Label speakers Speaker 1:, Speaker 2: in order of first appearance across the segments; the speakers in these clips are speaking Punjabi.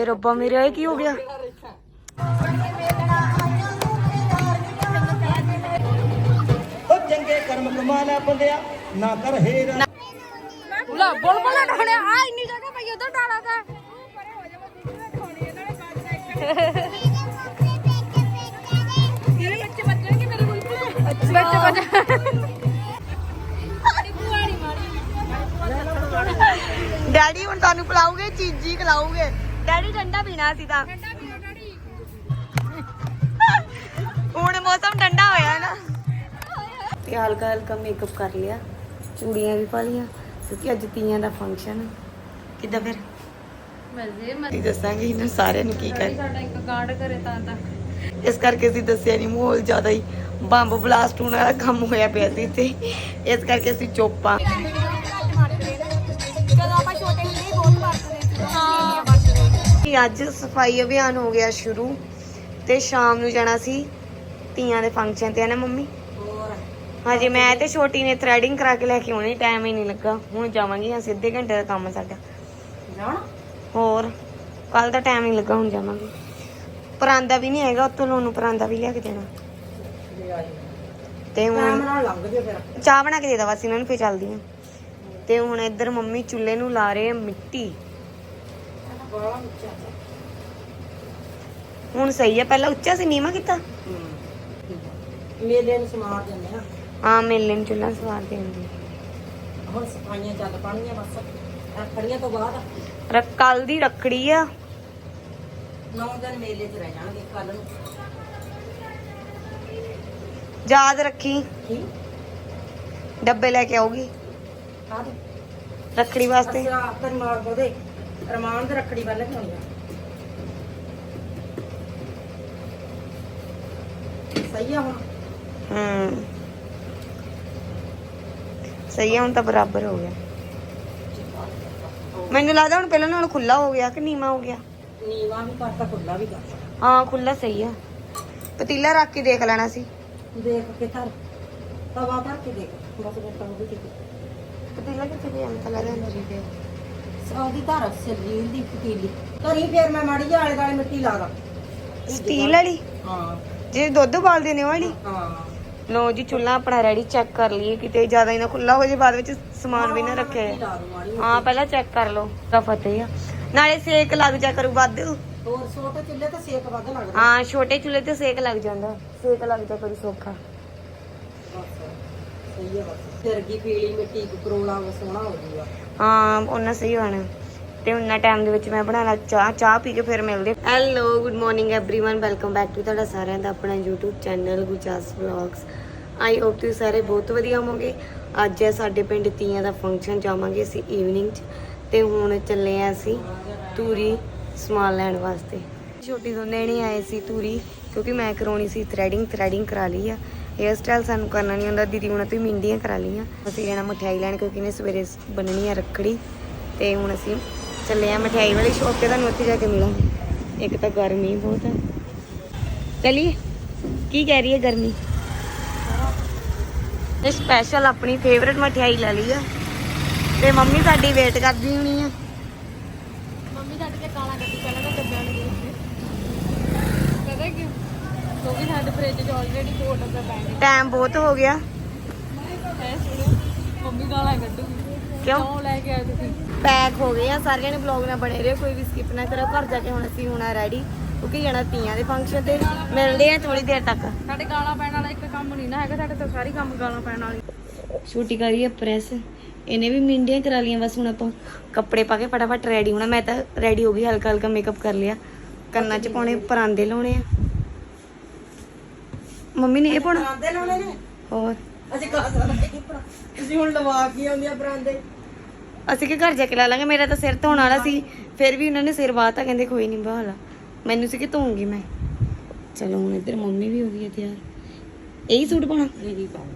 Speaker 1: ਹਾਏ ਰੱਬਾ ਮੇਰੇ ਇਹ ਕੀ ਹੋ ਗਿਆ?
Speaker 2: ਉਹ ਚੰਗੇ ਕਰਮ ਕਮਾ ਲੈ ਬੰਦਿਆ ਨਾ ਕਰ ਹੇਰਾ।
Speaker 1: ਲਾ ਬੋਲ ਬੋਲ ਢਾਣੇ ਆ ਇੰਨੀ ਜਗ੍ਹਾ ਪਈ ਉਧਰ ਢਾਣਾ ਤਾਂ। ਬੱਚੇ ਬੱਚੇ ਡੈਡੀ ਹੁਣ ਤੁਹਾਨੂੰ ਪਿਲਾਉਗੇ ਚੀਜ਼ੀ ਖਿਲਾਉਗੇ ਡੈਡੀ ਠੰਡਾ ਪੀਣਾ ਸੀ ਤਾਂ। ਹੁਣ ਮੌਸਮ ਠੰਡਾ ਹੋਇਆ ਨਾ। ਤੇ ਹਲਕਾ ਹਲਕਾ ਮੇਕਅਪ ਕਰ ਲਿਆ ਚੂੜੀਆਂ ਵੀ ਪਾ ਲੀਆਂ ਕਿਉਂਕਿ ਅੱਜ ਤੀਆਂ ਦਾ ਫੰਕਸ਼ਨ ਕਿੱਦਾਂ ਫਿਰ?
Speaker 3: ਮਜ਼ੇ ਮਜ਼ੇ।
Speaker 1: ਦੱਸਾਂਗੇ ਇਹਨਾਂ ਸਾਰਿਆਂ ਨੂੰ ਕੀ ਕਰ
Speaker 3: ਸਾਡਾ ਇੱਕ ਕਾਂਡ ਕਰੇ ਤਾਂ ਤਾਂ।
Speaker 1: ਇਸ ਕਰਕੇ ਅਸੀਂ ਦੱਸਿਆ ਨਹੀਂ ਮਾਹੌਲ ਜ਼ਿਆਦਾ ਹੀ ਬੰਬ ਬਲਾਸਟ ਹੋਣ ਵਾਲਾ ਕੰਮ ਹੋਇਆ ਪਿਆ ਸੀ ਤੇ ਇਸ ਕਰਕੇ ਅਸੀਂ ਚੁੱਪ ਆ। ਕਿ ਅੱਜ ਸਫ਼ਾਈ ਅਭਿਆਨ ਹੋ ਗਿਆ ਸ਼ੁਰੂ ਤੇ ਸ਼ਾਮ ਨੂੰ ਜਾਣਾ ਸੀ ਤੀਆਂ ਦੇ ਫੰਕਸ਼ਨ ਤੇ ਹੈ ਨਾ ਮੰਮੀ? ਹਾਂਜੀ ਮੈਂ ਤੇ ਛੋਟੀ ਨੇ ਥ੍ਰੈਡਿੰਗ ਕਰਾ ਕੇ ਲੈ ਕੇ ਆਉਣੀ ਟਾਈਮ ਹੀ ਨਹੀਂ ਲੱਗਾ। ਹੁਣ ਜਾਵਾਂਗੇ ਹਾਂ ਸਿੱਧੇ ਘੰਟੇ ਦਾ ਕੰਮ ਹੈ ਸਾਡਾ। ਹੋਰ ਕੱਲ ਦਾ ਟਾਈਮ ਹੀ ਲੱਗਾ ਹੁਣ ਜਾਵਾਂਗੇ। ਪਰਾਂਦਾ ਵੀ ਨਹੀਂ ਹੈਗਾ ਉੱਥੋਂ ਲੋਨ ਨੂੰ ਪਰਾਂਦਾ ਵੀ ਲਿਆ ਕੇ ਦੇਣਾ। ਤੇ ਹੁਣ ਚਾਹ ਬਣਾ ਕੇ ਦੇ ਦਵਾ ਸੀ ਇਹਨਾਂ ਨੂੰ ਫੇਰ ਚੱਲਦੀ ਆ ਤੇ ਹੁਣ ਇੱਧਰ ਮੰਮੀ ਚੁੱਲ੍ਹੇ ਨੂੰ ਲਾ ਰਹੇ ਆ ਮਿੱਟੀ। ਹੁਣ ਸਹੀ ਹੈ ਪਹਿਲਾਂ ਉੱਚਾ ਸੀ ਨੀਵਾ ਕੀਤਾ?
Speaker 2: ਮੇਲੇ ਨੂੰ ਸਮਾਰ ਦਿੰਦੇ ਆ।
Speaker 1: ਹਾਂ ਮੇਲੇ ਨੂੰ ਚੁੱਲ੍ਹਾ ਸਵਾਰ ਦੇਂਦੀ
Speaker 2: ਹੁਣ ਸਫਾਈਆਂ ਚੱਲ ਪਣੀਆਂ ਬਸ। ਰੱਖੜੀਆਂ ਤੋਂ ਬਾਅਦ।
Speaker 1: ਰ ਕੱਲ ਦੀ ਰੱਖੜੀ ਆ।
Speaker 2: 9 ਦਿਨ ਮੇਲੇ 'ਚ ਰਹਿ ਜਾਣਗੇ ਕੱਲ ਨੂੰ।
Speaker 1: ਯਾਦ ਰੱਖੀ।
Speaker 2: ਕੀ?
Speaker 1: ਡੱਬੇ ਲੈ ਕੇ ਆਉਗੀ।
Speaker 2: ਕਾਹਦੇ?
Speaker 1: ਰੱਖੜੀ ਵਾਸਤੇ।
Speaker 2: ਅੱਛਾ ਤਨ ਮਾਰ ਬੋਦੇ ਰਮਾਨ ਦੇ ਰੱਖੜੀ ਬੰਨ ਕੇ ਆਉਂਦੀ ਸਹੀ ਆ ਹੁਣ?
Speaker 1: ਹੂੰ। ਸਹੀ ਹੈ ਹੁਣ ਤਾਂ ਬਰਾਬਰ ਹੋ ਗਿਆ। ਮੈਨੂੰ ਲੱਗਦਾ ਹੁਣ ਪਹਿਲਾਂ ਨਾਲੋਂ ਖੁੱਲਾ ਹੋ ਗਿਆ ਕਿ ਨੀਵਾ ਹੋ ਗਿਆ?
Speaker 2: ਨੀਵਾ ਵੀ ਕਰਤਾ ਖੁੱਲਾ ਵੀ ਕਰਤਾ
Speaker 1: ਹਾਂ ਖੁੱਲਾ ਸਹੀ ਆ। ਪਤੀਲਾ ਰੱਖ ਕੇ ਦੇਖ ਲੈਣਾ ਸੀ।
Speaker 2: ਦੇਖ ਕੇ ਥਰ ਤਵਾ ਧਰ ਕੇ ਦੇਖ। ਬਸ ਬਟਾ ਉਹ ਵੀ ਠੀਕ
Speaker 1: ਪਤੀਲਾ ਕਿੱਥੇ ਗਿਆ? ਮੈਂ ਤਾਂ ਲੱਗਦਾ ਅੰਦਰ ਹੀ। ਪਿਆ
Speaker 2: ਉਹਦੀ ਧਰ ਸੱਲੀ ਦੀ ਪਤੀਲੀ ਧਰੀ ਫੇਰ ਮੈਂ ਮਾੜੀ ਜਿਹੀ ਆਲੇ ਦਾਲੇ ਮਿੱਟੀ ਲਾ ਦਾਂ।
Speaker 1: ਸਟੀਲ ਵਾਲੀ?
Speaker 2: ਹਾਂ।
Speaker 1: ਜੇ ਦੁੱਧ ਉਬਾਲਦੇ ਨੇ ਉਹ ਵਾਲੀ?
Speaker 2: ਹਾਂ।
Speaker 1: ਲੋ ਜੀ ਚੁੱਲ੍ਹਾ ਆਪਣਾ ਰੈਡੀ ਚੈੱਕ ਕਰ ਲਈਏ ਕਿਤੇ ਜ਼ਿਆਦਾ ਹੀ ਨਾ ਖੁੱਲਾ ਹੋ ਜੇ ਬਾਅਦ ਵਿੱਚ ਸਮਾਨ ਵੀ ਨਾ
Speaker 2: ਲਾ ਦੂੰ ਮਾੜੀ
Speaker 1: ਹਾਂ ਪਹਿਲਾਂ ਚੈੱਕ ਕਰ ਲਓ ਤਾਂ ਫਤਿਹ ਆ। ਨਾਲੇ ਸੇਕ ਲੱਗ ਜਾ ਕਰੂ ਵੱਧ।
Speaker 2: ਹੋਰ ਛੋਟੇ ਚੁੱਲ੍ਹੇ ਤੇ ਸੇਕ ਵੱਧ ਲੱਗਦਾ।
Speaker 1: ਹਾਂ ਛੋਟੇ ਚੁੱਲ੍ਹੇ ਤੇ ਸੇਕ ਲੱਗ ਜਾਂਦਾ। ਸੇਕ ਲੱਗ ਜਾ ਕਰੂ ਸੌਖਾ।
Speaker 2: ਸਹੀ ਹੈ ਬਸ ਸਿਰਗੀ ਪੀਲੀ ਮਿੱਟੀ ਕਰੋਲਾ ਉਹ ਸੋਹਣਾ ਹੋ ਜੂਗਾ
Speaker 1: ਹਾਂ ਉਹਨਾਂ ਸਹੀ ਹੋਣਾ ਤੇ ਉਹਨਾਂ ਟਾਈਮ ਦੇ ਵਿੱਚ ਮੈਂ ਬਣਾਣਾ ਚਾਹ ਚਾਹ ਪੀ ਕੇ ਫਿਰ ਮਿਲਦੇ hello good morning everyone welcome back to ਤੁਹਾਡਾ ਸਾਰਿਆਂ ਦਾ ਆਪਣਾ YouTube channel Gujjas vlogs I hope ਤੁਸੀਂ ਸਾਰੇ ਬਹੁਤ ਵਧੀਆ ਹੋਵੋਗੇ ਅੱਜ ਹੈ ਸਾਡੇ ਪਿੰਡ ਤੀਆਂ ਦਾ ਫੰਕਸ਼ਨ ਜਾਵਾਂਗੇ ਅਸੀਂ ਈਵਨਿੰਗ 'ਚ ਤੇ ਹੁਣ ਚੱਲੇ ਆ ਅਸੀਂ ਤੂਰੀ ਸਮਾਨ ਲੈਣ ਵਾਸਤੇ ਛੋਟੀ ਦੋਨੇ ਨਹੀਂ ਆਏ ਸੀ ਤੂਰੀ ਕਿਉਂਕਿ ਮੈਂ ਕਰਾਉਣੀ ਸੀ ਥ੍ਰੈਡਿੰਗ ਥ੍ਰੈਡਿੰਗ ਕਰਾ ਲਈ ਆ ਹੇਅਰ ਸਟਾਈਲ ਸਾਨੂੰ ਕਰਨਾ ਨਹੀਂ ਆਉਂਦਾ। ਦੀਦੀ ਹੁਣ ਤੁਸੀਂ ਮਿੰਡੀਆਂ ਕਰਾ ਲਈਆਂ। ਅਸੀਂ ਲੈਣਾ ਮਠਿਆਈ ਲੈਣ ਕਿਉਂਕਿ ਇਹਨੇ ਸਵੇਰੇ ਬੰਨਣੀ ਆ ਰੱਖੜੀ। ਤੇ ਹੁਣ ਅਸੀਂ ਚੱਲੇ ਆ ਮਠਿਆਈ ਵਾਲੀ ਸ਼ੌਪ ਤੇ। ਤੁਹਾਨੂੰ ਉੱਥੇ ਜਾ ਕੇ ਮਿਲਾਂਗੇ ਇੱਕ ਤਾਂ ਗਰਮੀ ਬਹੁਤ ਹੈ ਚਲਿਏ। ਕੀ ਕਹਿ ਰਹੀ ਹੈ ਗਰਮੀ? ਇਹ ਸਪੈਸ਼ਲ ਆਪਣੀ ਫੇਵਰਿਟ ਮਠਿਆਈ ਲੈ ਲਈ ਆ। ਤੇ ਮੰਮੀ ਸਾਡੀ ਵੇਟ ਕਰਦੀ ਹੋਣੀ ਆ
Speaker 3: ਮੰਮੀ ਸਾਡੇ ਤੇ ਕਾਲਾ ਕੱਢੀ ਪਹਿਲਾਂ ਤਾਂ ਡੱਬਿਆਂ ਨੂੰ ਦੇਖਦੇ ਪਤਾ ਕਿਉਂ ਕਿਉਂਕਿ ਆਲਰੇਡੀ ਦੋ ਨੇ
Speaker 1: ਟਾਈਮ ਬਹੁਤ ਹੋ ਗਿਆ।
Speaker 3: ਐ ਸੁਣਿਓ ਮੰਮੀ ਗਾਲਾਂ ਕੱਢੂਗੀ
Speaker 1: ਕਿਉਂ?
Speaker 3: ਲੈ ਕੇ ਆਏ ਤੁਸੀਂ?
Speaker 1: ਪੈਕ ਹੋ ਗਏ ਆ ਸਾਰਿਆਂ ਨੇ ਵਲੌਗ ਨਾਲ ਬਣੇ ਰਹੋ ਕੋਈ ਵੀ ਸਕਿਪ ਨਾ ਕਰੋ। ਘਰ ਜਾ ਕੇ ਹੁਣ ਅਸੀਂ ਹੋਣਾ ਰੈਡੀ ਕਿਉਂਕਿ ਜਾਣਾ ਤੀਆਂ ਦੇ ਫੰਕਸ਼ਨ ਤੇ। ਮਿਲਦੇ ਆ ਥੋੜੀ ਦੇਰ ਤੱਕ।
Speaker 3: ਸਾਡੇ ਗਾਲਾਂ ਪੈਣ ਵਾਲਾ ਇੱਕ ਕੰਮ ਨਹੀਂ ਨਾ ਹੈਗਾ ਸਾਡੇ ਤਾਂ ਸਾਰੀ ਕੰਮ ਗਾਲਾਂ ਪੈਣ ਵਾਲੀ।
Speaker 1: ਛੁੱਟੀ ਕਰੀ ਆ ਪ੍ਰੈਸ ਇਹਨੇ ਵੀ ਮਿੰਡੀਆਂ ਕਰਾ ਲੀਆਂ ਬਸ ਹੁਣ ਆਪਾਂ ਕੱਪੜੇ ਪਾ ਕੇ ਫਟਾਫਟ ਰੈਡੀ ਹੋਣਾ। ਮੈਂ ਤਾਂ ਰੈਡੀ ਹੋ ਗਈ ਹਲਕਾ ਹਲਕਾ ਮੇਕਅਪ ਕਰ ਲਿਆ। ਕੰਨਾਂ 'ਚ ਪਾਉਣੇ ਪਰਾਂਦੇ ਲਾਉਣੇ ਆ। ਮੰਮੀ ਨੇ ਇਹ ਪਾਉਣਾ।
Speaker 2: ਬਰਾਂਦੇ ਲਾਉਣੇ ਨੇ?
Speaker 1: ਹੋਰ।
Speaker 2: ਅਸੀਂ ਕਾ ਸਕਦੇ ਕੀ ਭਰਾ ਤੁਸੀਂ ਹੁਣ ਲਵਾ ਕੇ ਆਉਂਦੀਆਂ ਬਰਾਂਦੇ।
Speaker 1: ਅਸੀਂ ਕਿ ਘਰ ਜਾ ਕੇ ਲਾ ਲਾਂਗੇ ਮੇਰਾ ਤਾਂ ਸਿਰ ਧੋਣ ਵਾਲਾ ਸੀ। ਫਿਰ ਵੀ ਉਹਨਾਂ ਨੇ ਸਿਰ ਵਾਤਾ ਕਹਿੰਦੇ ਕੋਈ ਨਹੀਂ ਬਹਾਲਾ ਮੈਨੂੰ ਸੀ ਕਿ ਧੋਉਂਗੀ ਮੈਂ। ਚਲੋ ਹੁਣ ਇੱਧਰ ਮੰਮੀ ਵੀ ਹੋ ਗਈ ਹੈ ਤਿਆਰ। ਇਹੀ ਸੂਟ ਪਾਉਣਾ?
Speaker 2: ਇਹੀ ਪਾਉਂ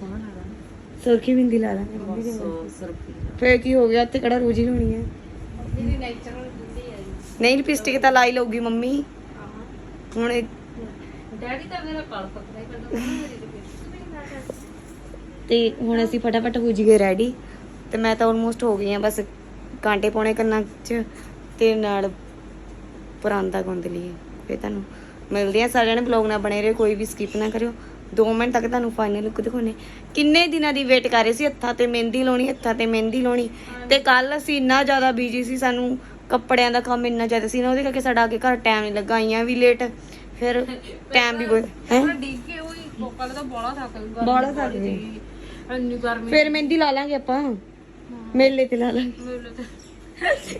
Speaker 2: ਸੋਹਣਾ ਲੱਗਦਾ
Speaker 1: ਸੁਰਖੀ ਬਿੰਦੀ ਲਾ ਲਾਂਗੇ। ਮੰਮੀ ਦੇ ਨਾਲ।
Speaker 2: ਸਰਪੀ
Speaker 1: ਫਿਰ ਕੀ ਹੋ ਗਿਆ? ਉੱਥੇ ਕਿਹੜਾ ਰੋਜ਼ ਹੋਣੀ ਹੈ? ਨਹੀਂ ਲਿਪਸਟਿਕ ਤਾਂ ਲਾਈ ਲਊਗੀ ਮੰਮੀ। ਹੁਣ ਇਹ-
Speaker 3: ਡੈਡੀ ਤਾਂ ਮੇਰਾ ਕਾਲ ਪੱਕਦਾ ਹੀ ਕਰਦਾ ਮੇਰੀ ਤੇ
Speaker 1: ਤੇ ਹੁਣ ਅਸੀਂ ਫਟਾਫਟ ਹੋ ਜੀਏ ਰੈਡੀ ਤੇ ਮੈਂ ਤਾਂ ਆਲਮੋਸਟ ਹੋ ਗਈ ਆ ਬਸ ਕਾਂਟੇ ਪਾਉਣੇ ਕੰਨਾਂ 'ਚ ਤੇ ਨਾਲ ਪਰਾਂਦਾ ਗੁੰਦ ਲਈਏ। ਫੇ ਤੁਹਾਨੂੰ ਮਿਲਦੇ ਆ ਸਾਰਿਆਂ ਨੇ ਬਲੌਗ ਨਾਲ ਬਣੇ ਰਹੋ ਕੋਈ ਵੀ ਸਕਿਪ ਨਾ ਕਰਿਓ। 2 ਮਿੰਟ ਤੱਕ ਤੁਹਾਨੂੰ ਫਾਈਨਲ ਲੁੱਕ ਦਿਖਾਉਣੇ। ਕਿੰਨੇ ਦਿਨਾਂ ਦੀ ਵੇਟ ਕਰ ਰਹੇ ਸੀ ਹੱਥਾਂ ਤੇ ਮਹਿੰਦੀ ਲਾਉਣੀ ਹੱਥਾਂ ਤੇ ਮਹਿੰਦੀ ਲਾਉਣੀ? ਤੇ ਕੱਲ ਅਸੀਂ ਇੰਨਾ ਜ਼ਿਆਦਾ ਬੀਜੀ ਸੀ ਸਾਨੂੰ ਕੱਪੜਿਆਂ ਦਾ ਕੰਮ ਇੰਨਾ ਜ਼ਿਆਦਾ ਸੀ ਨਾ ਉਹਦੇ ਕਰਕੇ ਸਾਡਾ ਅੱਗੇ ਘਰ ਟਾਈਮ ਨਹੀਂ ਲੱਗਾ ਆਈਆਂ ਵੀ ਲੇਟ ਫਿਰ ਟਾਈਮ ਵੀ ਬਹੁਤ ਹੈ?
Speaker 3: ਡੀਕੇ ਹੋਈ ਕੋਕਲ ਤਾਂ ਬੋਲਾ ਥੱਕ ਗਈ
Speaker 1: ਬਾਹਲਾ ਥੱਕ ਗਈ।
Speaker 3: ਇੰਨੀ ਗਰਮੀ
Speaker 1: ਫਿਰ ਮਹਿੰਦੀ ਲਾ ਲਾਂਗੇ ਆਪਾਂ। ਮੇਲੇ ਤੇ ਲਾ ਲਾਂਗੇ।
Speaker 3: ਮੇਰੇ ਤੇ।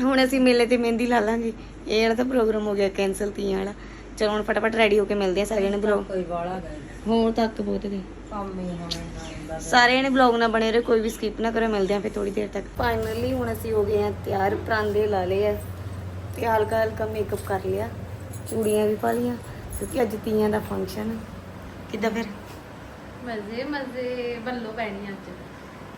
Speaker 1: ਹੁਣ ਅਸੀਂ ਮੇਲੇ ਤੇ ਮਹਿੰਦੀ ਲਾ ਲਾਂਗੇ। ਇਹ ਵਾਲਾ ਤਾਂ ਪ੍ਰੋਗਰਾਮ ਹੋ ਗਿਆ ਕੈਨਸਲ ਤੀਆਂ ਵਾਲਾ। ਚਲੋ ਹੁਣ ਫਟਾਫਟ ਰੈਡੀ ਹੋ ਕੇ ਮਿਲਦੇ ਆ ਸਾਰਿਆਂ ਨੇ ਬਲੌਗ
Speaker 2: ਕੋਈ ਵਾਲਾ ਗਏ
Speaker 1: ਹੋਰ ਤੱਕ ਬਹੁਤ ਗਏ
Speaker 2: ਕੰਮ ਹੀ ਹੋਣਾ ਹੁੰਦਾ
Speaker 1: ਸਾਰਿਆਂ ਨੇ ਬਲੌਗ ਨਾਲ ਬਣੇ ਰਹੋ ਕੋਈ ਵੀ ਸਕਿਪ ਨਾ ਕਰੋ ਮਿਲਦੇ ਆ ਫਿਰ ਥੋੜੀ ਦੇਰ ਤੱਕ। ਫਾਈਨਲੀ ਹੁਣ ਅਸੀਂ ਹੋ ਗਏ ਆ ਤਿਆਰ ਪਰਾਂਦੇ ਲਾ ਲਏ ਆ। ਤੇ ਹਲਕਾ ਹਲਕਾ ਮੇਕਅਪ ਕਰ ਲਿਆ। ਚੂੜੀਆਂ ਵੀ ਪਾ ਲਈਆਂ ਕਿਉਂਕਿ ਅੱਜ ਤੀਆਂ ਦਾ ਫੰਕਸ਼ਨ ਕਿੱਦਾਂ ਫਿਰ?
Speaker 3: ਮਜ਼ੇ ਮਜ਼ੇ ਬੱਲੋ ਪੈਣੀ ਅੱਜ।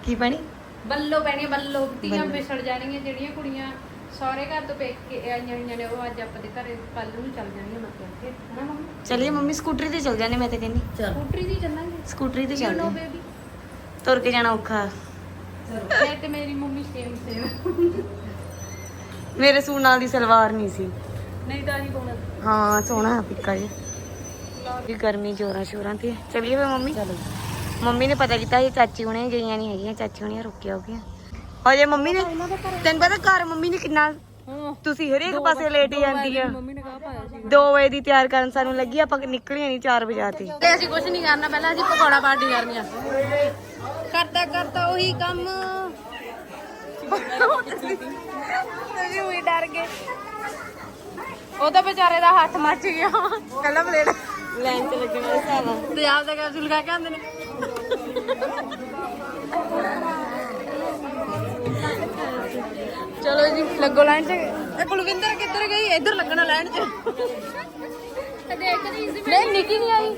Speaker 1: ਕੀ ਬਣੀ
Speaker 3: ਬੱਲੋ ਪੈਣੀ ਬੱਲੋ। ਤੀਆਂ
Speaker 1: ਬੱਲੋ।
Speaker 3: ਵਿਛੜ ਜਾਣਗੀਆਂ ਜਿਹੜੀਆਂ ਕੁੜੀਆਂ ਸਹੁਰੇ ਘਰ ਤੋਂ ਪੇਕ ਕੇ ਆਈਆਂ ਹੋਈਆਂ ਨੇ ਉਹ ਅੱਜ ਆਪਾਂ ਦੇ ਘਰੇ ਕੱਲ ਨੂੰ ਚੱਲ ਜਾਣਗੀਆਂ ਮਤਲਬ ਕਿ ਹਨਾ ਮੰਮੀ?
Speaker 1: ਚਲਿਏ ਮੰਮੀ ਸਕੂਟਰੀ ਤੇ ਚਲ ਜਾਂਦੇ ਮੈਂ ਤੇ ਕਹਿੰਦੀ।
Speaker 2: ਚਲ।
Speaker 3: ਸਕੂਟਰੀ ਦੀ ਚੱਲਾਂਗੇ।
Speaker 1: ਸਕੂਟਰੀ ਤੇ
Speaker 3: ਯੂ ਨੋ
Speaker 1: ਚੱਲਦੇ
Speaker 3: ਬੇਬੀ
Speaker 1: ਤੁਰ ਕੇ ਜਾਣਾ ਔਖਾ।
Speaker 3: ਮੈਂ ਤੇ ਮੇਰੀ ਮੰਮੀ ਸੇਮ ਸੇਮ
Speaker 1: ਮੇਰੇ ਸੂਟ ਨਾਲ ਦੀ ਸਲਵਾਰ ਨਹੀਂ ਸੀ।
Speaker 3: ਨਹੀਂ ਤਾਂ ਨਹੀਂ ਪਾਉਣਾ।
Speaker 1: ਹਾਂ ਸੋਹਣਾ ਹੈ ਪਿੱਕਾ ਜਿਹਾ। ਵੀ ਗਰਮੀ ਜੋਰਾਂ ਸ਼ੋਰਾਂ ਤੇ ਹੈ। ਚੱਲੀਏ ਫੇ ਮੰਮੀ।
Speaker 2: ਚਲੋ।
Speaker 1: ਮੰਮੀ ਨੇ ਪਤਾ ਕੀਤਾ ਇਹ ਚਾਚੀ ਹੁਣੇ ਗਈਆਂ ਨਹੀਂ ਹੈਗੀਆਂ ਚਾਚੀ ਹੁਣੇ ਰੁਕਿਆ ਹੋ ਗਿਆ ਅਜੇ ਮੰਮੀ ਨੇ ਤੈਨੂੰ ਪਤਾ ਘਰ ਮੰਮੀ ਨੇ ਕਿੰਨਾ
Speaker 3: ਹਾਂ।
Speaker 1: ਤੁਸੀਂ ਹਰੇਕ ਪਾਸੇ ਲੇਟ ਜਾਂਦੀ ਆ।
Speaker 3: ਮੰਮੀ ਨੇ ਕਹਾ ਪਾਇਆ ਸੀ।
Speaker 1: 2 ਵਜੇ ਦੀ ਤਿਆਰ ਕਰਨ ਸਾਨੂੰ ਲੱਗੀ ਆਪਾਂ ਨਿਕਲੀਆਂ ਨਹੀਂ 4 ਵਜੇ ਤੇ
Speaker 3: ਤੇ ਅਸੀਂ ਕੁਝ ਨਹੀਂ ਕਰਨਾ ਪਹਿਲਾਂ ਅਸੀਂ ਪਕੌੜਾ ਪਾਰਟੀ ਕਰਨੀ ਆ ਕਰਦਾ ਕਰਦਾ ਉਹੀ ਕੰਮ। ਤੁਸੀਂ ਵੀ ਡਰ ਗਏ। ਉਹ ਤਾਂ ਵਿਚਾਰੇ ਦਾ ਹੱਥ ਮੱਚ ਗਿਆ।
Speaker 1: ਕੱਲਾ ਪਲੇਟ ਲਾਈਨ ਤੇ ਲੱਗਣ ਹਿਸਾਬ
Speaker 3: ਤੇ ਆਪ ਦਾ ਕੈਪਸੂਲ ਖਾ ਕੇ ਆਉਂਦੇ ਨੇ। ਚਲੋ ਜੀ ਲੱਗੋ ਲਾਈਨ 'ਚ। ਇਹ ਕੁਲਵਿੰਦਰ ਕਿੱਧਰ ਗਈ? ਇੱਧਰ ਲੱਗਣਾ ਲਾਈਨ 'ਚ। ਨਹੀਂ ਨਿੱਕੀ ਨਹੀਂ ਆਈ?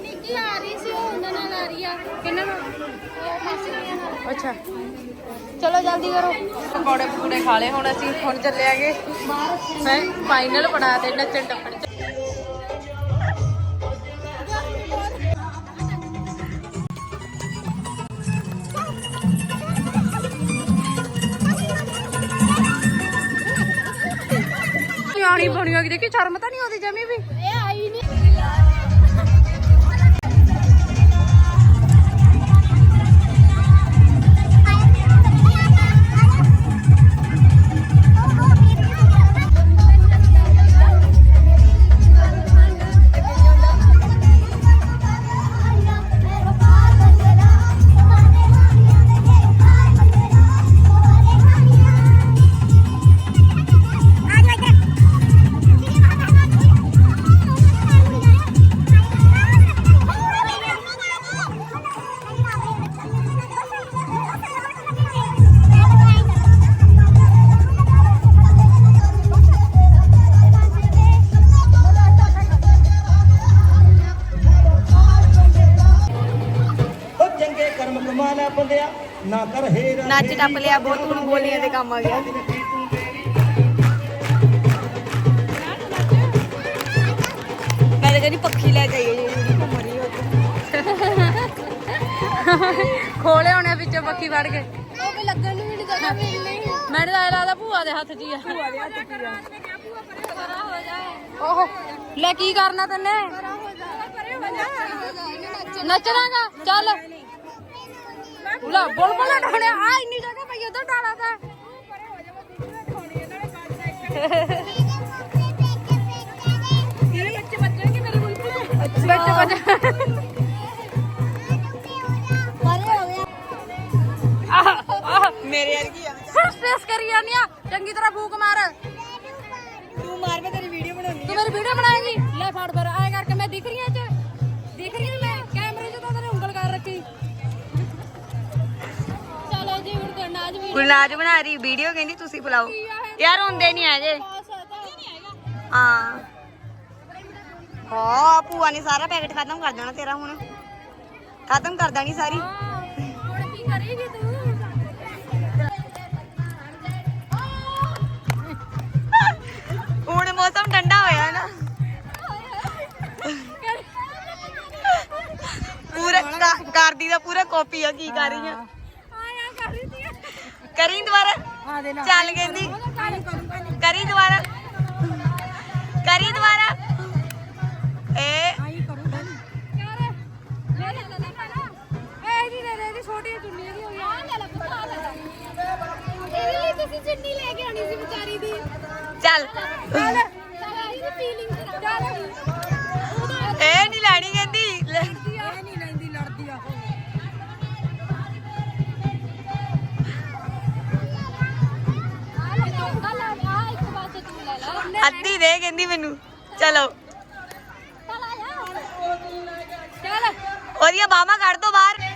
Speaker 4: ਨਿੱਕੀ ਆ ਰਹੀ ਸੀ ਉਹ ਉਹਨਾਂ ਨਾਲ ਆ ਰਹੀ ਆ।
Speaker 3: ਕਿੰਨਾ ਨਾਲ?
Speaker 4: ਉਹ ਮਾਸੀਆਂ ਨਾਲ
Speaker 3: ਅੱਛਾ। ਚਲੋ ਜਲਦੀ ਕਰੋ। ਪਕੌੜੇ ਪਕੌੜੇ ਖਾ ਲਏ ਹੁਣ ਅਸੀਂ ਹੁਣ ਚੱਲੇ ਆਗੇ। ਮੈਂ ਫਾਈਨਲ ਬਣਾ ਤੇ ਨੱਚਣ ਟੱਪਣ। ਨਿਆਣੀ ਬਣੀ ਹੋਗੀ ਦੇਖੀ ਸ਼ਰਮ ਤਾਂ ਨਹੀਂ ਆਉਂਦੀ ਜਮੀ ਵੀ।
Speaker 1: ਟੱਪ ਲਿਆ ਬਹੁਤ ਹੁਣ ਬੋਲੀਆਂ ਦੇ ਕੰਮ ਆ ਗਿਆ। ਮੈਂ ਤਾਂ ਕਹਿੰਦੀ ਪੱਖੀ ਲੈ ਜਾਈਏ ਜਿਹੜੀ ਘੁੰਮ ਰਹੀ ਹੋ
Speaker 3: ਖੋਲੇ ਹੋਣੇ ਵਿੱਚੋਂ ਬੱਕੀ ਵੜ ਕੇ।
Speaker 4: ਉਹ ਵੀ ਲੱਗਣ ਨੂੰ ਵੀ ਨਹੀਂ ਜਗ੍ਹਾ ਮਿਲਣੀ
Speaker 3: ਮੈਨੂੰ ਤਾਂ ਲੱਗਦਾ ਭੂਆ ਦੇ ਹੱਥ 'ਚ ਹੀ ਆ। ਭੂਆ ਦੇ ਹੱਥ 'ਚ ਹੀ ਆ। ਓਹੋ ਲੈ ਕੀ ਕਰਨਾ ਤੈਨੇ? ਨੱਚਣਾਗਾ ਚੱਲ। ਲੈ ਬੋਲ ਬੋਲ ਢਾਣਿਆ ਆ ਇੰਨੀ ਜਗ੍ਹਾ ਪਈ ਉਧਰ ਢਾਣਾ ਤਾਂ ਬੱਚੇ ਬੱਚੇ ਆਹ ਆਹ
Speaker 1: ਮੇਰੇ ਵਰਗੀ ਆ
Speaker 3: ਫਿਰ ਸਪੇਸ ਕਰੀ ਜਾਂਦੀ ਆ ਚੰਗੀ ਤਰ੍ਹਾਂ ਫੂਕ ਮਾਰ
Speaker 1: ਤੂੰ ਮਾਰ ਮੈਂ ਤੇਰੀ ਵੀਡੀਓ ਬਣਾਉਣੀ
Speaker 3: ਤੂੰ ਮੇਰੀ ਵੀਡੀਓ ਬਣਾਏਗੀ ਲੈ ਫੜ ਫਿਰ
Speaker 1: ਗੁਰਨਾਜ ਬਣਾ ਰਹੀ ਵੀਡੀਓ ਕਹਿੰਦੀ ਤੁਸੀਂ ਬੁਲਾਓ। ਯਾਰ ਹੁੰਦੇ ਨਹੀਂ ਹੈਗੇ। ਹਾਂ। ਹਾਂ, ਭੂਆ ਨੇ ਸਾਰਾ ਪੈਕਟ ਖਤਮ ਕਰ ਦੇਣਾ ਤੇਰਾ ਹੁਣ। ਖਤਮ ਕਰ ਦੇਣੀ ਸਾਰੀ।
Speaker 4: ਹੁਣ ਕੀ ਕਰੇਗੀ ਤੂੰ
Speaker 1: ਹੁਣ ਮੌਸਮ ਠੰਡਾ ਹੋਇਆ ਨਾ। ਪੂਰਾ ਕਰਦੀ ਦਾ ਪੂਰਾ ਕਾਪੀ ਆ, ਕੀ ਕਰ ਰਹੀ ਆ।
Speaker 4: ਕਰ
Speaker 1: ਦੁਬਾਰਾ?
Speaker 5: ਆ ਦੇ ਲਾ
Speaker 1: ਚੱਲ ਕਹਿੰਦੀ। ਕਰੀ ਦੁਬਾਰਾ? ਕਰੀ ਦੁਬਾਰਾ? ਏ।
Speaker 5: ਆਈ ਕਰੂੰਗਾ
Speaker 4: ਯਾਰ ਲੈ ਲੈ ਲੈ ਲੈ
Speaker 3: ਇਹ ਜੀ ਦੇ ਦੇ ਇਹਦੀ ਛੋਟੀ ਚੁੰਨੀ ਜਿਹੀ ਹੋ ਗਈ
Speaker 4: ਆ ਲੈ ਲੈ ਪੁੱਤ ਆ ਲੈ ਲੈ ਇਹਦੇ ਲਈ ਤੁਸੀਂ ਚੁੰਨੀ ਲੈ ਕੇ ਆਣੀ ਸੀ ਵਿਚਾਰੀ ਦੀ
Speaker 1: ਚੱਲ।
Speaker 4: ਚੱਲ। ਇਹਦੀ ਫੀਲਿੰਗ ਕਰਾ
Speaker 1: ਇਹ ਨਹੀਂ ਲੈਣੀ ਕਹਿੰਦੀ। ਅੱਧੀ ਦੇ ਕਹਿੰਦੀ ਮੈਨੂੰ। ਚਲੋ।
Speaker 4: ਚੱਲ ਆ ਜਾ ਚੱਲ।
Speaker 1: ਉਹਦੀਆਂ ਬਾਹਾਂ ਕੱਢ ਦੋ ਬਾਹਰ।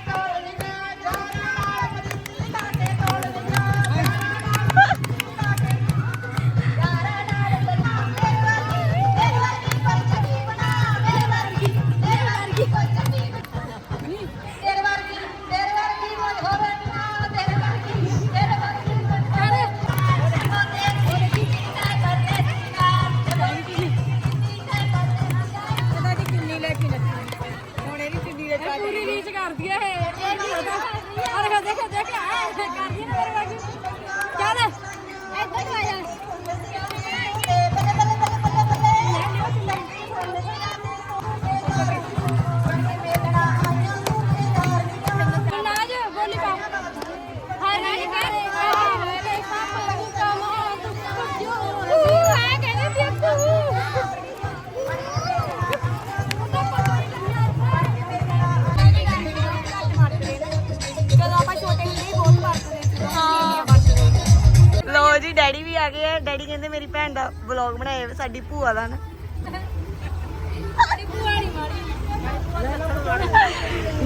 Speaker 1: ਡੈਡੀ ਕਹਿੰਦੇ ਮੇਰੀ ਭੈਣ ਦਾ ਵਲੌਗ ਬਣਾਏ ਸਾਡੀ ਭੂਆ ਦਾ ਨਾ।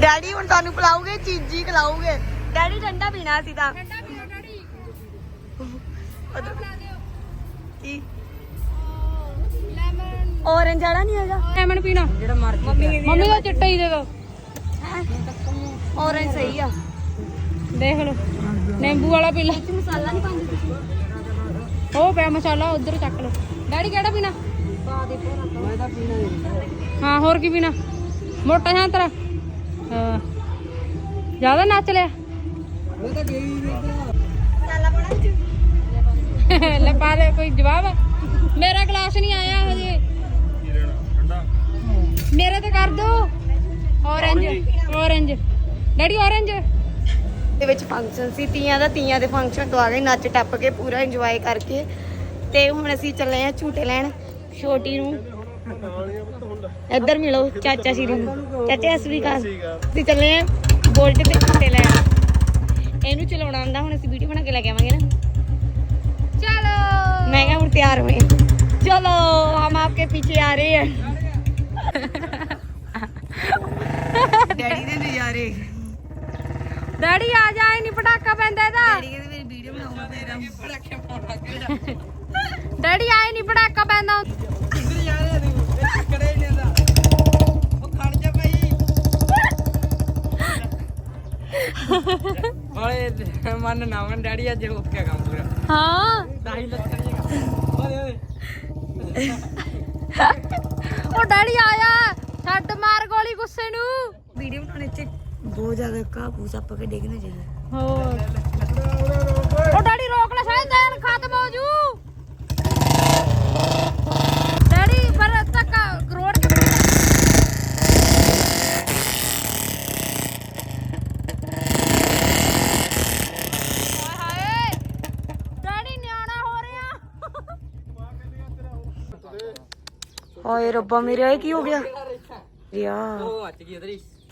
Speaker 1: ਡੈਡੀ ਹੁਣ ਤੁਹਾਨੂੰ ਪਿਲਾਉਗੇ ਚੀਜ਼ੀ ਖਿਲਾਉਗੇ ਡੈਡੀ ਠੰਡਾ ਪੀਣਾ ਸੀ ਤਾਂ।
Speaker 3: ਠੰਡਾ ਡੈਡੀ।
Speaker 1: ਕੀ?
Speaker 3: ਲੈਮਨ।
Speaker 1: ਔਰੰਜ ਵਾਲਾ ਨਹੀਂ ਹੈਗਾ?
Speaker 3: ਲੈਮਨ ਪੀਣਾ।
Speaker 5: ਜਿਹੜਾ ਮਰਜ਼ੀ
Speaker 3: ਮੰਮੀ ਦਾ ਚਿੱਟਾ ਹੀ ਦੇ ਦੋ।
Speaker 1: ਔਰੰਜ ਸਹੀ ਆ।
Speaker 3: ਦੇਖ ਲਓ। ਨਿੰਬੂ ਵਾਲਾ ਪੀ ਲੈ।
Speaker 4: ਮਸਾਲਾ ਨਹੀਂ ਪਾਉਂਦੇ ਤੁਸੀਂ?
Speaker 3: ਉਹ ਪਿਆ ਮਸਾਲਾ, ਉਧਰ ਚੱਕ ਲਓ। ਡੈਡੀ ਕਿਹੜਾ ਪੀਣਾ?
Speaker 5: ਮੈਂ ਤਾਂ ਪੀਣਾ ਨਹੀਂ
Speaker 3: ਹਾਂ, ਹੋਰ ਕੀ ਪੀਣਾ? ਮੋਟਾ ਜਾਂ ਤੇਰਾ ਹਾਂ। ਜ਼ਿਆਦਾ ਨੱਚ ਲਿਆ।
Speaker 5: ਮੈਂ ਤਾਂ ਗਈ ਨਹੀਂ
Speaker 3: ਲੈ ਪਾ ਦੇ ਕੋਈ ਜਵਾਬ? ਮੇਰਾ ਗਲਾਸ ਨਹੀਂ ਆਇਆ ਹਜੇ। ਮੇਰੇ ਤੇ ਕਰ ਦੋ। ਔਰੰਜ ਔਰੰਜ ਡੈਡੀ ਔਰੰਜ
Speaker 1: ਦੇ ਵਿੱਚ ਫੰਕਸ਼ਨ ਸੀ। ਤੀਆਂ ਦਾ ਤੀਆਂ ਦੇ ਫੰਕਸ਼ਨ ਤੋਂ ਆ ਗਏ ਨੱਚ ਟੱਪ ਕੇ ਪੂਰਾ ਇੰਜੋਏ ਕਰਕੇ ਤੇ ਹੁਣ ਅਸੀਂ ਚੱਲੇ ਆ ਝੂਟੇ ਲੈਣ ਛੋਟੀ ਨੂੰ। ਇੱਧਰ ਮਿਲੋ ਚਾਚਾ ਸ਼ੀਰੂ ਨੂੰ। ਚਾਚਾ ਅਸਲੀ ਕਾਲ ਅਸੀਂ ਚੱਲੇ ਆ ਬੋਲਟ ਤੇ ਝੂਟੇ ਲੈਣ। ਇਹਨੂੰ ਚਲਾਉਣਾ ਆਉਂਦਾ, ਹੁਣ ਅਸੀਂ ਵੀਡੀਓ ਬਣਾ ਕੇ ਲੈ ਕੇ ਆਵਾਂਗੇ ਨਾ।
Speaker 3: ਚਲੋ।
Speaker 1: ਮੈਂ ਕਿਹਾ ਹੁਣ ਤਿਆਰ ਹੋਏ। ਚਲੋ, ਹਮ ਆਪਕੇ ਪਿੱਛੇ ਆ ਰਹੇ ਆ ਡੈਡੀ ਦੇ ਨਜ਼ਾਰੇ।
Speaker 3: ਡੈਡੀ ਆ ਜਾ ਇਹ ਨਹੀਂ ਪਟਾਕਾ ਪੈਂਦਾ ਇਹਦਾ। ਡੈਡੀ ਆ ਨਹੀਂ ਪਟਾਕਾ ਪੈਂਦਾ
Speaker 5: ਮਨ ਨਾ ਮਨ ਡੈਡੀ ਅੱਜ ਹੋ ਕੰਮ ਪੂਰਾ।
Speaker 3: ਹਾਂ।
Speaker 5: ਦਾਈ ਲੱਤਾਂ ਜੀਗਾ ਓਏ ਓਏ।
Speaker 3: ਉਹ ਡੈਡੀ ਆਇਆ ਛੱਡ ਮਾਰ ਗੋਲੀ ਗੁੱਸੇ ਨੂੰ।
Speaker 1: ਵੀਡੀਓ ਬਣਾਉਣੇ ਚ ਬਹੁਤ ਜ਼ਿਆਦਾ ਕਾ ਪੂਸਾ ਪਕੜ ਦੇਖਣਾ ਚਾਹੀਏ
Speaker 3: ਹੋਰ। ਉਹ ਡੈਡੀ ਰੋਕ ਲੈ ਸ਼ਾਇਦ ਤੈਨ ਖਤਮ ਹੋ ਜੂ। ਡੈਡੀ ਪਰ ਤੱਕ ਰੋਡ ਕੇ ਨਿਆਣਾ ਹੋ ਰਿਹਾ
Speaker 1: ਹਾਏ ਰੱਬਾ
Speaker 5: ਮੇਰੇ ਇਹ ਕੀ ਹੋ ਗਿਆ? ਯਾ ਉਹ ਅੱਜ ਕੀ ਇਧਰ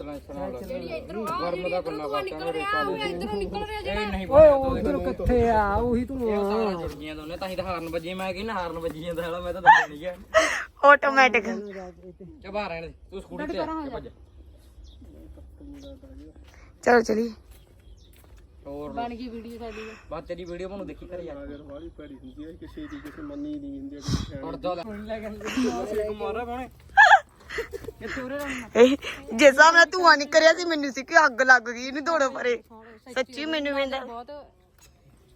Speaker 5: ਨਾਲ ਗਰਮ ਦਾ ਕੰਨਾ ਕਰਤਾ ਮੇਰੇ
Speaker 3: ਇਧਰੋਂ ਨਿਕਲ ਰਿਹਾ
Speaker 5: ਇਹ ਨਹੀਂ ਓਏ ਉਧਰ
Speaker 6: ਕਿੱਥੇ ਆ ਉਹੀ ਤੂੰ
Speaker 5: ਇਹ ਸਾਰਾ ਜੁੜ ਗਈਆਂ ਦੋਨੇ ਤਾਂ ਹੀ ਤਾਂ ਹਾਰਨ ਵੱਜੀ ਮੈਂ ਕਹਿੰਦਾ ਹਾਰਨ ਵੱਜੀ ਜਾਂਦਾ ਹੈਲਾ ਮੈਂ ਤਾਂ ਦੱਸਿਆ ਨਹੀਂ ਗਿਆ
Speaker 1: ऑटोमेटिक
Speaker 5: ਚਬਾ ਰਹਿਣ ਦੇ ਤੂੰ ਸਕੂਟੀ ਤੇ ਆ ਕੇ ਭੱਜ
Speaker 1: चलो चलिए
Speaker 5: ਹੋਰ
Speaker 3: ਬਣ ਗਈ ਵੀਡੀਓ ਸਾਡੀ
Speaker 5: ਬਾਅਦ ਤੇਰੀ ਵੀਡੀਓ ਬਣੂ ਦੇਖੀ ਕਰੀ ਯਾਰ
Speaker 6: ਵਾਲੀ ਪੈੜੀ ਹੁੰਦੀ ਹੈ ਕਿਸੇ ਦੀ ਕਿਸੇ ਮੰਨੀ ਨਹੀਂ ਹੁੰਦੀ
Speaker 5: ਹੁਣ ਦੋ ਲੈ ਕੇ ਮਾਰਾ ਪਾਉਣੇ
Speaker 2: ਕਿੱਥੇ ਉਰੇ ਰਹਿਣਾ
Speaker 1: ਇਹ ਜੇ ਸਾਹਮਣੇ ਧੂਆਂ ਨਿਕਲਿਆ ਸੀ ਮੈਨੂੰ ਸੀ ਕਿ ਅੱਗ ਲੱਗ ਗਈ ਇਹਨੂੰ ਦੌੜੋ ਪਰੇ। ਸੱਚੀ ਮੈਨੂੰ ਕਹਿੰਦਾ
Speaker 2: ਬਹੁਤ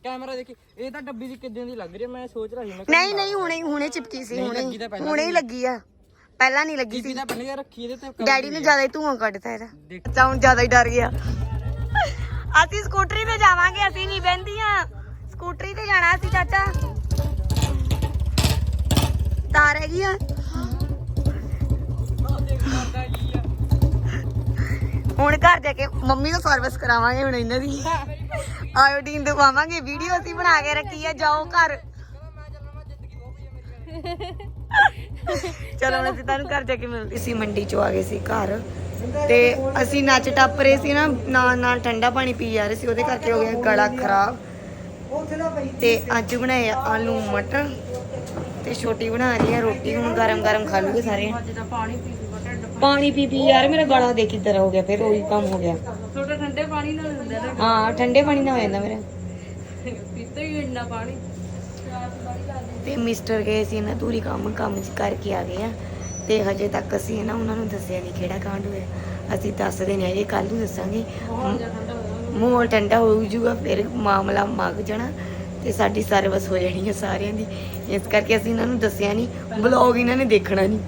Speaker 2: ਕੈਮਰਾ ਦੇਖੀ ਇਹ ਤਾਂ ਡੱਬੀ ਦੀ ਕਿੱਦਾਂ ਦੀ ਲੱਗ ਰਹੀ ਹੈ ਮੈਂ ਸੋਚ ਰਿਹਾ ਸੀ ਮੈਂ
Speaker 1: ਨਹੀਂ ਨਹੀਂ ਹੁਣੇ ਹੁਣੇ ਚਿਪਕੀ ਸੀ ਹੁਣੇ
Speaker 2: ਲੱਗੀ ਤਾਂ ਪਹਿਲਾਂ
Speaker 1: ਹੁਣੇ ਹੀ ਲੱਗੀ। ਆ। ਪਹਿਲਾਂ ਨਹੀਂ ਲੱਗੀ ਸੀ।
Speaker 2: ਦਾ ਬੰਨਿਆ ਰੱਖੀ ਇਹਦੇ ਤੇ
Speaker 1: ਡੈਡੀ ਨੇ ਜ਼ਿਆਦਾ ਹੀ ਧੂਆਂ ਕੱਢਤਾ ਇਹਦਾ। ਅੱਛਾ ਹੁਣ ਜ਼ਿਆਦਾ ਹੀ ਡਰ ਗਿਆ। ਅਸੀਂ ਸਕੂਟਰੀ ਤੇ ਜਾਵਾਂਗੇ ਅਸੀਂ ਨਹੀਂ ਬਹਿੰਦੀਆਂ। ਸਕੂਟਰੀ ਤੇ ਜਾਣਾ ਅਸੀਂ ਚਾਚਾ। ਤਾਰ ਹੈਗੀ ਆ। ਹੁਣ ਘਰ ਜਾ ਕੇ ਮੰਮੀ ਨੂੰ ਸਰਵਿਸ ਕਰਾਵਾਂਗੇ ਹੁਣ ਇਹਨਾਂ ਦੀ। ਆਇਓਡੀਨ ਦਿਖਾਵਾਂਗੇ ਵੀਡੀਓ ਅਸੀਂ ਬਣਾ ਕੇ ਰੱਖੀ ਆ, ਜਾਓ ਘਰ। ਚਲੋ, ਹੁਣ ਤੁਹਾਨੂੰ ਘਰ ਜਾ ਕੇ ਮਿਲਦੇ ਸੀ, ਮੰਡੀ ਚੋਂ ਆ ਗਏ ਸੀ ਘਰ। ਤੇ ਅਸੀਂ ਨੱਚ ਟੱਪ ਰਹੇ ਸੀ ਨਾ, ਨਾਲ ਨਾਲ ਠੰਡਾ ਪਾਣੀ ਪੀ ਜਾ ਰਹੇ ਸੀ, ਉਹਦੇ ਕਰਕੇ ਹੋ ਗਿਆ ਗਲਾ ਖਰਾਬ। ਤੇ ਅੱਜ ਬਣਾਏ ਆਲੂ ਮਟਰ, ਤੇ ਛੋਟੀ ਬਣਾ ਰਹੀ ਆ, ਰੋਟੀ ਹੁਣ ਗਰਮ ਗਰਮ ਖਾ ਲੂਗੇ ਸਾਰੇ
Speaker 2: ਪਾਣੀ ਪੀ
Speaker 1: ਪਾਣੀ ਪੀ ਪੀ ਯਾਰ ਮੇਰਾ ਗਲਾ ਦੇਖ ਕਿੱਧਰ ਹੋ ਗਿਆ ਫਿਰ ਉਹੀ ਕੰਮ ਹੋ ਗਿਆ।
Speaker 2: ਥੋੜਾ ਠੰਡੇ ਪਾਣੀ ਨਾਲ ਹੁੰਦਾ ਨਾ।
Speaker 1: ਹਾਂ ਠੰਡੇ ਪਾਣੀ ਨਾਲ ਹੋ ਜਾਂਦਾ ਮੇਰਾ।
Speaker 2: ਪੀਤੇ ਹੀ ਇੰਨਾ ਪਾਣੀ।
Speaker 1: ਤੇ ਮਿਸਟਰ ਗਏ ਸੀ ਨਾ ਦੂਰੀ ਕੰਮ ਕੰਮ ਕਰਕੇ ਆ ਗਏ ਆ। ਤੇ ਹਜੇ ਤੱਕ ਅਸੀਂ ਨਾ ਉਹਨਾਂ ਨੂੰ ਦੱਸਿਆ ਨਹੀਂ ਕਿਹੜਾ ਕਾਂਡ ਹੋਇਆ। ਅਸੀਂ ਦੱਸਦੇ ਨੇ ਅਜੇ ਕੱਲ ਨੂੰ ਦੱਸਾਂਗੇ। ਮੋਹ ਠੰਡਾ ਹੋ ਜੂਗਾ ਫਿਰ ਮਾਮਲਾ ਮੱਗ ਜਾਣਾ। ਤੇ ਸਾਡੀ ਸਰਵਿਸ ਹੋ ਜਾਣੀ ਹੈ ਸਾਰਿਆਂ ਦੀ। ਇਸ ਕਰਕੇ ਅਸੀਂ ਇਹਨਾਂ ਨੂੰ ਦੱਸਿਆ ਨਹੀਂ ਬਲੌਗ ਇਹਨਾਂ ਨੇ ਦੇਖਣਾ ਨਹੀਂ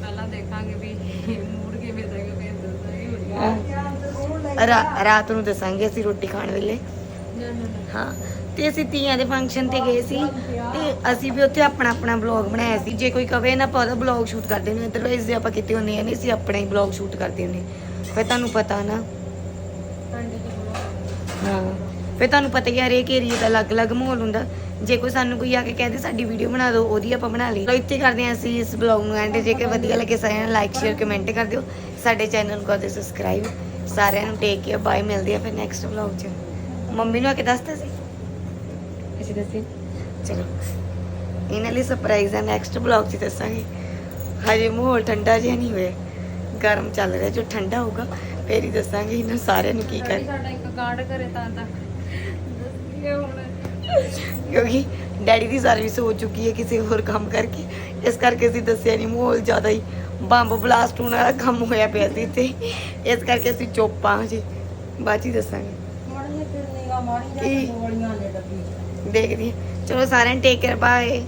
Speaker 2: ਪਹਿਲਾਂ ਦੇਖਾਂਗੇ ਵੀ ਮੂਡ ਕਿਵੇਂ ਦਾ ਹੈਗਾ ਫਿਰ ਦੱਸਾਂਗੇ
Speaker 1: ਰਾ- ਰਾਤ ਨੂੰ ਦੱਸਾਂਗੇ ਅਸੀਂ ਰੋਟੀ ਖਾਣ ਵੇਲੇ। ਹਾਂ, ਤੇ ਅਸੀਂ ਤੀਆਂ ਦੇ ਫੰਕਸ਼ਨ ਤੇ ਗਏ ਸੀ। ਤੇ ਅਸੀਂ ਵੀ ਉੱਥੇ ਆਪਣਾ ਆਪਣਾ ਬਲੌਗ ਬਣਾਇਆ ਸੀ। ਜੇ ਕੋਈ ਕਵੇ ਨਾ, ਆਪਾਂ ਉਹਦਾ ਬਲੌਗ ਸ਼ੂਟ ਕਰਦੇ ਨੇ ਅਦਰਵਾਈਜ਼ ਜੇ ਆਪਾਂ ਕਿਤੇ ਹੁੰਦੇ ਆ ਨਹੀਂ, ਅਸੀਂ ਆਪਣਾ ਹੀ ਬਲੌਗ ਸ਼ੂਟ ਕਰਦੇ ਹੁੰਦੇ ਫਿਰ ਤੁਹਾਨੂੰ ਪਤਾ ਨਾ। ਹਾਂ, ਫਿਰ ਤੁਹਾਨੂੰ ਪਤਾ ਹੀ ਆ, ਹਰੇਕ ਏਰੀਆ ਦਾ ਅਲੱਗ-ਅਲੱਗ ਮਾਹੌਲ ਹੁੰਦਾ। ਜੇ ਕੋਈ ਸਾਨੂੰ ਕੋਈ ਆ ਕੇ ਕਹਿੰਦੇ ਸਾਡੀ ਵੀਡੀਓ ਬਣਾ ਦਿਓ, ਉਹਦੀ ਆਪਾਂ ਬਣਾ ਲਈ। ਚਲੋ ਇੱਥੇ ਕਰਦੇ ਹਾਂ ਅਸੀਂ ਇਸ ਬਲੌਗ ਨੂੰ ਐਂਡ ਜੇ ਵਧੀਆ ਲੱਗੇ, ਸਾਰਿਆਂ ਨੂੰ ਲਾਈਕ ਸ਼ੇਅਰ ਕਮੈਂਟ ਕਰ ਦਿਓ। ਸਾਡੇ ਚੈਨਲ ਨੂੰ ਕਰ ਦਿਓ ਸਬਸਕ੍ਰਾਈਬ ਸਾਰਿਆਂ ਨੂੰ ਟੇਕ ਕੇਅਰ ਬਾਏ ਮਿਲਦੇ ਆ ਫਿਰ ਨੈਕਸਟ ਬਲੌਗ 'ਚ। ਮੰਮੀ ਨੂੰ ਆ ਕੇ ਦੱਸਤਾ ਸੀ? ਅਸੀਂ ਦੱਸੇ। ਚਲੋ। ਇਹਨਾਂ ਲਈ ਸਰਪ੍ਰਾਈਜ਼ ਹੈ ਨੈਕਸਟ ਬਲੌਗ 'ਚ ਦੱਸਾਂਗੇ। ਹਜੇ ਮਾਹੌਲ ਠੰਡਾ ਜਿਹਾ ਨਹੀਂ ਹੋਇਆ। ਗਰਮ ਚੱਲ ਰਿਹਾ ਜੋ ਠੰਡਾ ਹੋਊਗਾ ਫੇਰ ਹੀ ਦੱਸਾਂਗੇ ਇਹਨਾਂ ਸਾਰਿਆਂ ਨੂੰ ਕੀ ਕਰ
Speaker 2: ਸਾਡਾ ਇੱਕ ਕਾਂਡ ਕਰੇ ਤਾਂ ਤਾਂ। ਦੱਸੀਏ ਹੁਣ।
Speaker 1: ਕਿਉਂਕਿ ਡੈਡੀ ਦੀ ਸਰਵਿਸ ਹੋ ਚੁੱਕੀ ਹੈ ਕਿਸੇ ਹੋਰ ਕੰਮ ਕਰਕੇ। ਇਸ ਕਰਕੇ ਅਸੀਂ ਦੱਸਿਆ ਨਹੀਂ ਮਾਹੌਲ ਜ਼ਿਆਦਾ ਹੀ ਬੰਬ ਬਲਾਸਟ ਹੋਣ ਵਾਲਾ ਕੰਮ ਹੋਇਆ ਪਿਆ ਸੀ ਇੱਥੇ। ਇਸ ਕਰਕੇ ਅਸੀਂ ਚੁੱਪ ਹਾਂ ਜੀ ਬਾਅਦ ਹੀ ਦੱਸਾਂਗੇ।
Speaker 2: ਮਾੜੀਆਂ ਫਿਰਨੀਆਂ ਮਾੜੀਆਂ
Speaker 1: ਇਹ-
Speaker 2: ਗੋਲੀਆਂ ਨੇ ਡੱਬੀ
Speaker 1: ਦੇਖਦੀ। ਚਲੋ ਸਾਰਿਆਂ ਨੂੰ ਟੇਕ ਕੇਅਰ ਬਾਏ